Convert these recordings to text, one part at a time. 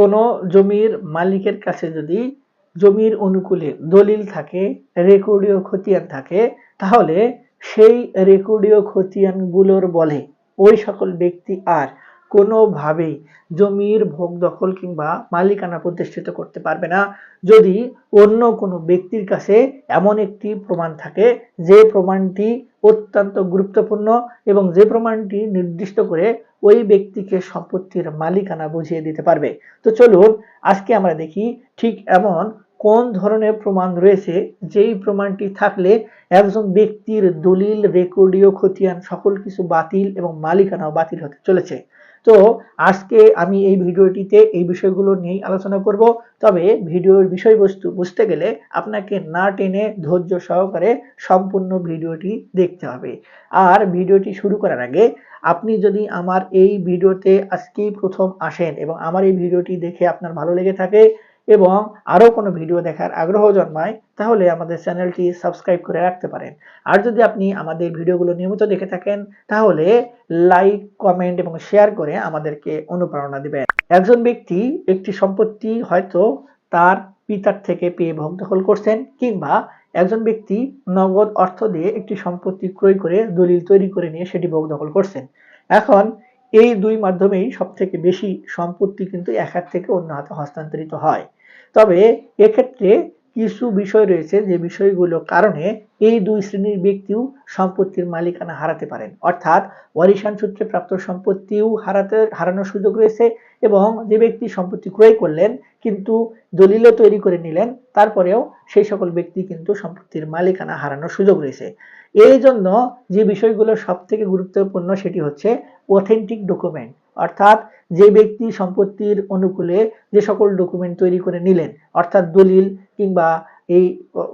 কোনো জমির মালিকের কাছে যদি জমির অনুকূলে দলিল থাকে রেকর্ডীয় খতিয়ান থাকে, তাহলে সেই রেকর্ডীয় খতিয়ানগুলোর বলে ওই সকল ব্যক্তি আর কোনোভাবেই জমির ভোগ দখল কিংবা মালিকানা প্রতিষ্ঠিত করতে পারবে না। যদি অন্য কোনো ব্যক্তির কাছে এমন একটি প্রমাণ থাকে, যে প্রমাণটি অত্যন্ত গুরুত্বপূর্ণ এবং যে প্রমাণটি নির্দিষ্ট করে ওই ব্যক্তিকে সম্পত্তির মালিকানা বুঝিয়ে দিতে পারবে। তো চলুন, আজকে আমরা দেখি ঠিক এমন কোন ধরনের প্রমাণ রয়েছে, যেই প্রমাণটি থাকলে একজন ব্যক্তির দলিল, রেকর্ডীয় খতিয়ান, সকল কিছু বাতিল এবং মালিকানাও বাতিল হতে চলেছে। তো আজকে আমি এই ভিডিওটিতে এই বিষয়গুলো নিয়েই আলোচনা করব। তবে ভিডিওর বিষয়বস্তু বুঝতে গেলে আপনাকে না টেনে ধৈর্য সহকারে সম্পূর্ণ ভিডিওটি দেখতে হবে। আর ভিডিওটি শুরু করার আগে আপনি যদি আমার এই ভিডিওতে আজকেই প্রথম আসেন এবং আমার এই ভিডিওটি দেখে আপনার ভালো লেগে থাকে এবং আরও কোনো ভিডিও দেখার আগ্রহ জন্মায়, তাহলে আমাদের চ্যানেলটি সাবস্ক্রাইব করে রাখতে পারেন। আর যদি আপনি আমাদের ভিডিওগুলো নিয়মিত দেখে থাকেন, তাহলে লাইক, কমেন্ট এবং শেয়ার করে আমাদেরকে অনুপ্রেরণা দেবেন। একজন ব্যক্তি একটি সম্পত্তি হয়তো তার পিতার থেকে পেয়ে ভোগ দখল করছেন কিংবা একজন ব্যক্তি নগদ অর্থ দিয়ে একটি সম্পত্তি ক্রয় করে দলিল তৈরি করে নিয়ে সেটি ভোগ দখল করছেন। এখন এই দুই মাধ্যমেই সব থেকে বেশি সম্পত্তি কিন্তু এক হাত থেকে অন্য হাতে হস্তান্তরিত হয়। তবে এক্ষেত্রে কিছু বিষয় রয়েছে যে বিষয়গুলো কারণে এই দুই শ্রেণির ব্যক্তিও সম্পত্তির মালিকানা হারাতে পারেন। অর্থাৎ ওয়ারিশান সূত্রে প্রাপ্ত সম্পত্তিও হারাতে, হারানোর সুযোগ রয়েছে এবং যে ব্যক্তি সম্পত্তি ক্রয় করলেন কিন্তু দলিলও তৈরি করে নিলেন, তারপরেও সেই সকল ব্যক্তি কিন্তু সম্পত্তির মালিকানা হারানোর সুযোগ রয়েছে। এই জন্য যে বিষয়গুলো সব থেকে গুরুত্বপূর্ণ সেটি হচ্ছে অথেন্টিক ডকুমেন্ট অর্থাৎ যে ব্যক্তি সম্পত্তির অনুকূলে যে সকল ডকুমেন্ট তৈরি করে নিলেন, অর্থাৎ দলিল কিংবা এই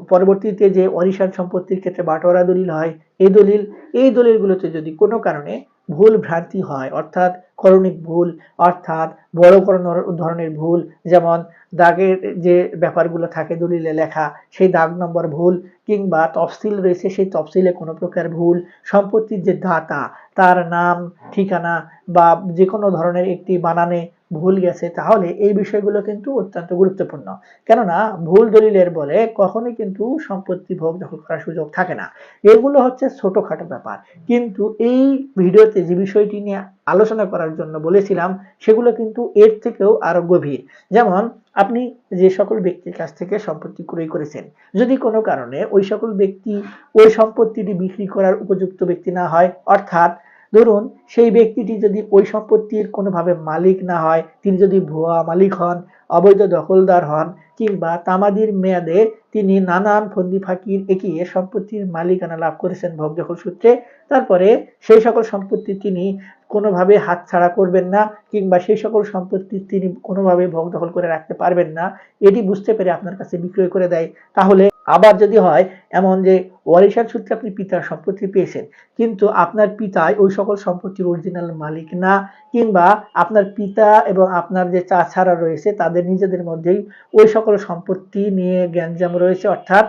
পরবর্তীতে যে অরিশান সম্পত্তির ক্ষেত্রে বাটোয়ারা দলিল হয়, এই দলিল, এই দলিলগুলোতে যদি কোনো কারণে ভুল ভ্রান্তি হয়, অর্থাৎ করণিক ভুল, অর্থাৎ বড় কোনো ধরনের ভুল, যেমন দাগের যে ব্যাপারগুলো থাকে দলিলে লেখা, সেই দাগ নম্বর ভুল, কিংবা তফসিল রয়েছে সেই তফসিলে কোনো প্রকার ভুল, সম্পত্তির যে দাতা, তার নাম, ঠিকানা, বা যে কোনো ধরনের একটি বানানে ভুল গেছে, তাহলে এই বিষয়গুলো কিন্তু অত্যন্ত গুরুত্বপূর্ণ। কেননা ভুল দলিলের বলে কখনোই কিন্তু সম্পত্তি ভোগ দখল করার সুযোগ থাকে না। এগুলো হচ্ছে ছোটখাটো ব্যাপার। কিন্তু এই ভিডিওতে যে বিষয়টি নিয়ে আলোচনা করার জন্য বলেছিলাম, সেগুলো কিন্তু এর থেকেও আরও গভীর। যেমন, আপনি যে সকল ব্যক্তির কাছ থেকে সম্পত্তি ক্রয় করেছেন, যদি কোনো কারণে ওই সকল ব্যক্তি ওই সম্পত্তিটি বিক্রি করার উপযুক্ত ব্যক্তি না হয়, অর্থাৎ ধরুন, সেই ব্যক্তিটি যদি ওই সম্পত্তির কোনোভাবে মালিক না হয়, তিনি যদি ভুয়া মালিক হন, অবৈধ দখলদার হন, কিংবা তামাদির মেয়াদে তিনি নানান ফন্দি ফাঁকির এগিয়ে সম্পত্তির মালিকানা লাভ করেছেন ভোগ দখল সূত্রে, তারপরে সেই সকল সম্পত্তি তিনি কোনোভাবে হাতছাড়া করবেন না, কিংবা সেই সকল সম্পত্তি তিনি কোনোভাবে ভোগ দখল করে রাখতে পারবেন না, এটি বুঝতে পেরে আপনার কাছে বিক্রয় করে দেয়। তাহলে আবার যদি হয়, এমন যে ওয়ারিশান সূত্রে আপনি পিতার সম্পত্তি পেয়েছেন, কিন্তু আপনার পিতাই ওই সকল সম্পত্তির অরিজিনাল মালিক না, কিংবা আপনার পিতা এবং আপনার যে চাচারা রয়েছে, তাদের নিজেদের মধ্যেই ওই সকল সম্পত্তি নিয়ে জ্ঞানজাম রয়েছে, অর্থাৎ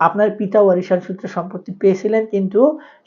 আপনার পিতা ওয়ারিশান সূত্রে সম্পত্তি পেয়েছিলেন, কিন্তু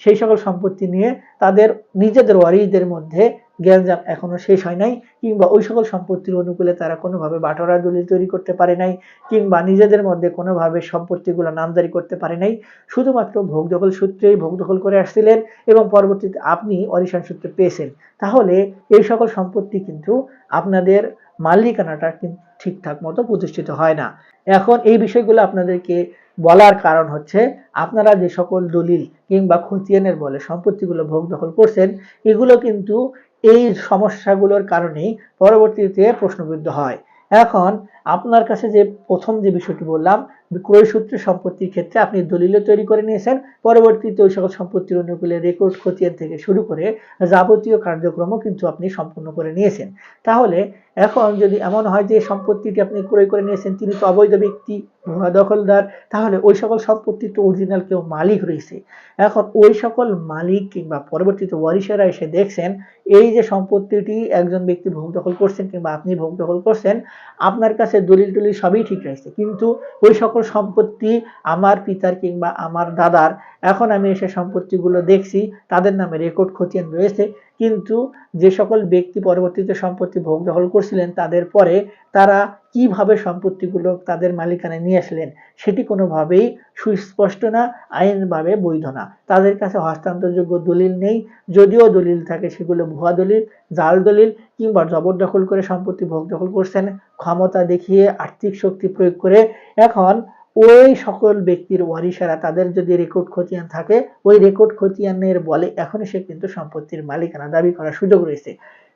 সেই সকল সম্পত্তি নিয়ে তাদের নিজেদের ওয়ারিশদের মধ্যে জ্ঞানজাম এখনও শেষ হয় নাই, কিংবা ওই সকল সম্পত্তির অনুকূলে তারা কোনোভাবে বাটোয়ারা দলিল তৈরি করতে পারে নাই, কিংবা নিজেদের মধ্যে কোনোভাবে সম্পত্তিগুলো নামদারি করতে পারে নাই। শুধুমাত্র ভোগ দখল সূত্রেই ভোগ দখল করে আসছিলেন এবং পরবর্তীতে আপনি অরিশান সূত্রে পেয়েছেন। তাহলে এই সকল সম্পত্তি কিন্তু আপনাদের মালিকানাটা কিন্তু ঠিকঠাক মতো প্রতিষ্ঠিত হয় না। এখন এই বিষয়গুলো আপনাদেরকে বলার কারণ হচ্ছে, আপনারা যে সকল দলিল কিংবা খতিয়ানের বলে সম্পত্তিগুলো ভোগ দখল করছেন, এগুলো কিন্তু এই সমস্যাগুলোর কারণেই পরবর্তীতে প্রশ্নবিদ্ধ হয়। এখন আপনার কাছে যে প্রথম যে বিষয়টি বললাম, ক্রয় সূত্রে সম্পত্তির ক্ষেত্রে আপনি দলিল তৈরি করে নিয়েছেন। পরবর্তীতে ওই সকল সম্পত্তির অনুকূলে রেকর্ড খতিয়ান থেকে শুরু করে যাবতীয় কার্যক্রমও কিন্তু আপনি সম্পূর্ণ করে নিয়েছেন। তাহলে এখন যদি এমন হয় যে সম্পত্তিটি আপনি ক্রয় করে নিয়েছেন, তিনি তো অবৈধ ব্যক্তি দখলদার, তাহলে ওই সকল সম্পত্তি তো অরিজিনাল কেউ মালিক রয়েছে। এখন ওই সকল মালিক কিংবা পরবর্তীতে ওয়ারিশেরা এসে দেখছেন, এই যে সম্পত্তিটি একজন ব্যক্তি ভোগ দখল করছেন কিংবা আপনি ভোগ দখল করছেন, আপনার কাছে দলিল টলিল সবই ঠিক রয়েছে। কিন্তু ওই সকল সম্পত্তি আমার পিতার কিংবা আমার দাদার, এখন আমি এসে সম্পত্তিগুলো দেখছি, তাদের নামে রেকর্ড খতিয়ান রয়েছে। কিন্তু যে সকল ব্যক্তি পরবর্তীতে সম্পত্তি ভোগ দখল করছিলেন, তাদের পরে তারা কীভাবে সম্পত্তিগুলো তাদের মালিকানায় নিয়ে আসলেন, সেটি কোনোভাবেই সুস্পষ্ট না, আইনভাবে বৈধ না। তাদের কাছে হস্তান্তরযোগ্য দলিল নেই, যদিও দলিল থাকে সেগুলো ভুয়া দলিল, জাল দলিল, কিংবা জবরদখল করে সম্পত্তি ভোগ দখল করছেন, ক্ষমতা দেখিয়ে আর্থিক শক্তি প্রয়োগ করে এখন ওই সকল ব্যক্তির ওয়ারিশারা তাদের যদি রেকর্ড খতিয়ান থাকে, ওই রেকর্ড খতিয়ানের বলে এখনই সে কিন্তু সম্পত্তির মালিকানা দাবি করার সুযোগ রয়েছে।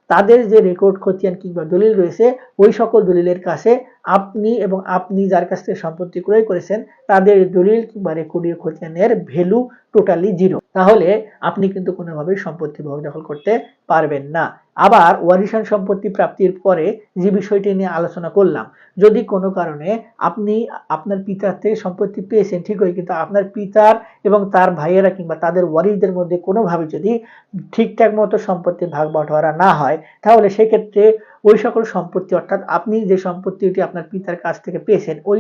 তাদের যে রেকর্ড খতিয়ান কিংবা দলিল রয়েছে, ওই সকল দলিলের কাছে আপনি এবং আপনি যার কাছ থেকে সম্পত্তি ক্রয় করেছেন, তাদের দলিল কিংবা রেকর্ডীয় খতিয়ানের ভ্যালু টোটালি জিরো তাহলে আপনি কিন্তু কোনোভাবেই সম্পত্তি ভোগ দখল করতে পারবেন না। আবার ওয়ারিশান সম্পত্তি প্রাপ্তির পরে যে বিষয়টি নিয়ে আলোচনা করলাম, যদি কোনো কারণে আপনি আপনার পিতার থেকে সম্পত্তি পেয়েছেন, ঠিক ঠিকই কিন্তু আপনার পিতার এবং তার ভাইয়েরা কিংবা তাদের ওয়ারিশদের মধ্যে কোনোভাবে যদি ঠিকঠাক মতো সম্পত্তির ভাগ বাটোয়ারা না হয়, তাহলে সেক্ষেত্রে ওই সকল সম্পত্তি, অর্থাৎ আপনি যে সম্পত্তিটি আপনার পিতার কাছ থেকে পেয়েছেন, ওই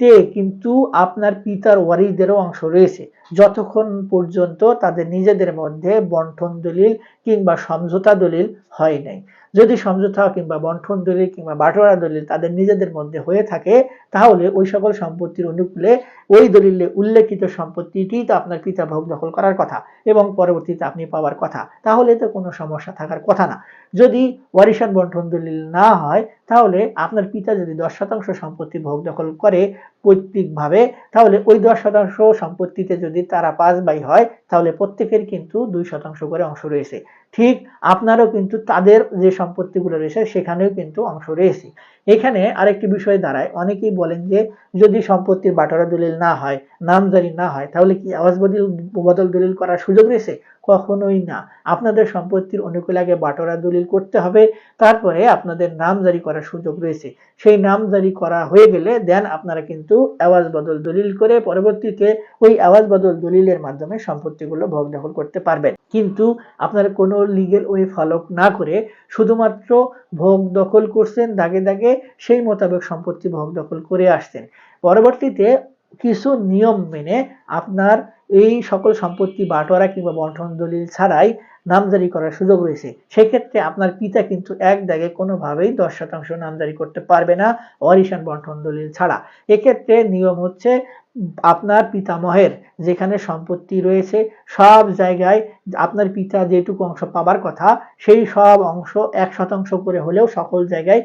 সম্পত্তিতে কিন্তু আপনার পিতার ওয়ারিদেরও অংশ রয়েছে। যতক্ষণ পর্যন্ত তাদের নিজেদের মধ্যে বন্টন দলিল কিংবা সমঝোতা দলিল হয় নাই। যদি সমঝোতা কিংবা বন্ঠন দলিল কিংবা বাটোয়ারা দলিল তাদের নিজেদের মধ্যে হয়ে থাকে, তাহলে ওই সকল সম্পত্তির অনুকূলে ওই দলিলে উল্লেখিত সম্পত্তিটি তো আপনার পিতা ভোগ দখল করার কথা এবং পরবর্তীতে আপনি পাওয়ার কথা। তাহলে তো কোনো সমস্যা থাকার কথা না। যদি ওয়ারিশান বন্ঠন দলিল না হয়, তাহলে আপনার পিতা যদি দশ শতাংশ সম্পত্তি ভোগ দখল করে পৈতৃকভাবে, তাহলে ওই দশ শতাংশ সম্পত্তিতে যদি তারা পাঁচ বাই হয়, তাহলে প্রত্যেকের কিন্তু দুই শতাংশ করে অংশ রয়েছে। ঠিক আপনারও কিন্তু তাদের যে সম্পত্তিগুলো রয়েছে, সেখানেও কিন্তু অংশ রয়েছে। এখানে আরেকটি বিষয় দাঁড়ায়। অনেকেই বলেন যে, যদি সম্পত্তির বাটোয়ারা দলিল না হয়, নামজারি না হয়, তাহলে কি আওয়াজ বদল বদল দলিল করার সুযোগ রয়েছে? কখনোই না। আপনাদের সম্পত্তির অনুকূলে আগে বাটোয়ারা দলিল করতে হবে, তারপরে আপনাদের নাম জারি করার সুযোগ রয়েছে। সেই নাম জারি করা হয়ে গেলে দেন আপনারা কিন্তু আওয়াজ বদল দলিল করে পরবর্তীতে ওই আওয়াজ বদল দলিলের মাধ্যমে সম্পত্তিগুলো ভোগ দখল করতে পারবেন। কিন্তু আপনারা কোনো লিগেল ওয়ে ফলো না করে শুধুমাত্র ভোগ দখল করছেন, দাগে দাগে সেই মোতাবেক সম্পত্তি ভোগ দখল করে আসছেন। পরবর্তীতে কিছু নিয়ম মেনে আপনার এই সকল সম্পত্তি, বাটোয়ারা কিংবা বন্টন দলিল ছাড়াই নামজারি করার সুযোগ রয়েছে। সেক্ষেত্রে আপনার পিতা কিন্তু এক দাগে কোনোভাবেই দশ শতাংশ নামজারি করতে পারবে না অরিশান বন্টন দলিল ছাড়া। এক্ষেত্রে নিয়ম হচ্ছে আপনার পিতামহের যেখানে সম্পত্তি রয়েছে, সব জায়গায় আপনার পিতা যেটুকু অংশ পাবার কথা, সেই সব অংশ এক শতাংশ করে হলেও সকল জায়গায়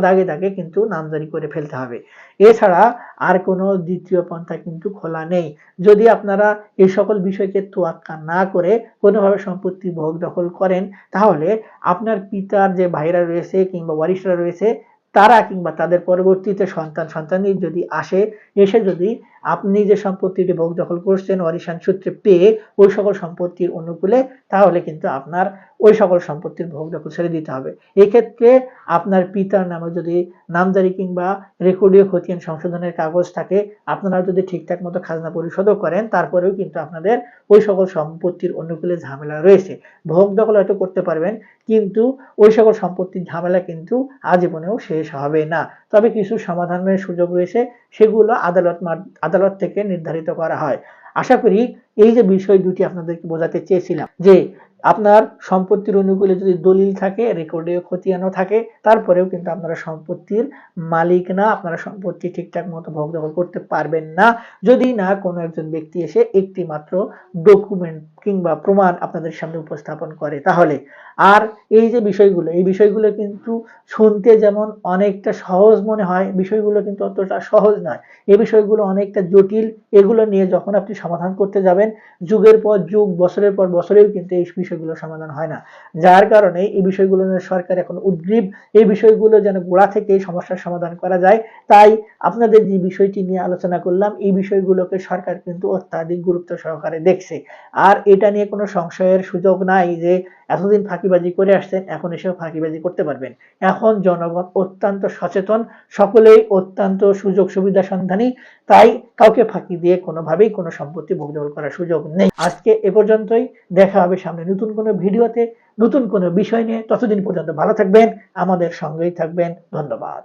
দাগে দাগে কিন্তু নামজারি করে ফেলতে হবে। এছাড়া আর কোনো দ্বিতীয় পন্থা কিন্তু খোলা নেই। যদি আপনারা এই সকল বিষয়কে তোয়াক্কা না করে কোনোভাবে সম্পত্তি ভোগ দখল করেন, তাহলে আপনার পিতার যে ভাইরা রয়েছে কিংবা ওয়ারিশরা রয়েছে তারা কিংবা তাদের পরবর্তীতে সন্তান সন্তানই যদি আসে, এসে যদি আপনি যে সম্পত্তিটি ভোগ দখল করছেন, অরিসান সূত্রে পেয়ে ওই সকল সম্পত্তির অনুকূলে, তাহলে কিন্তু আপনার ওই সকল সম্পত্তির ভোগ দখল ছেড়ে দিতে হবে। এক্ষেত্রে আপনার পিতার নামে যদি নামজারি কিংবা রেকর্ডীয় খতিয়ান সংশোধনের কাগজ থাকে, আপনারা যদি ঠিকঠাক মতো খাজনা পরিশোধও করেন, তারপরেও কিন্তু আপনাদের ওই সকল সম্পত্তির অনুকূলে ঝামেলা রয়েছে। ভোগ দখল হয়তো করতে পারবেন, কিন্তু ওই সকল সম্পত্তির ঝামেলা কিন্তু আজীবনেও শেষ হবে না। তবে কিছু সমাধানের সুযোগ রয়েছে, সেগুলো আদালত আদালত থেকে নির্ধারিত করা হয়। আশা করি এই যে বিষয় দুটি আপনাদেরকে বোঝাতে চেয়েছিলাম, যে আপনার সম্পত্তির অনুকূলে যদি দলিল থাকে রেকর্ডে খতিয়ানও থাকে, তারপরেও কিন্তু আপনারা সম্পত্তির মালিক না, আপনারা সম্পত্তি ঠিকঠাক মতো ভোগ দখল করতে পারবেন না। যদি না কোনো একজন ব্যক্তি এসে একটি মাত্র ডকুমেন্ট কিংবা প্রমাণ আপনাদের সামনে উপস্থাপন করে, তাহলে আর এই যে বিষয়গুলো, এই বিষয়গুলো কিন্তু শুনতে যেমন অনেকটা সহজ মনে হয়, বিষয়গুলো কিন্তু অতটা সহজ নয়। এই বিষয়গুলো অনেকটা জটিল, এগুলো নিয়ে যখন আপনি সমাধান করতে যাবেন, যুগের পর যুগ, বছরের পর বছরেও কিন্তু এই বিষয়গুলো সমাধান হয় না। যার কারণে এই বিষয়গুলো নিয়ে সরকার এখন উদ্গ্রীব। এই বিষয়গুলো যেন গোড়া থেকে সমস্যার সমাধান করা যায়। তাই আপনাদের যে বিষয়টি নিয়ে আলোচনা করলাম, এই বিষয়গুলোকে সরকার কিন্তু অত্যাধিক গুরুত্ব সহকারে দেখছে। আর এটা নিয়ে কোনো সংশয়ের সুযোগ নাই যে এতদিন ফাঁকিবাজি করে আসছেন, এখন এসেও ফাঁকিবাজি করতে পারবেন। এখন জনগণ অত্যন্ত সচেতন, সকলেই অত্যন্ত সুযোগ সুবিধা সন্ধানী, তাই কাউকে ফাঁকি দিয়ে কোনোভাবেই কোনো সম্পত্তি ভোগদখল করার সুযোগ নেই। আজকে এ পর্যন্তই, দেখা হবে সামনে নতুন কোনো ভিডিওতে, নতুন কোনো বিষয় নিয়ে। ততদিন পর্যন্ত ভালো থাকবেন, আমাদের সঙ্গেই থাকবেন। ধন্যবাদ।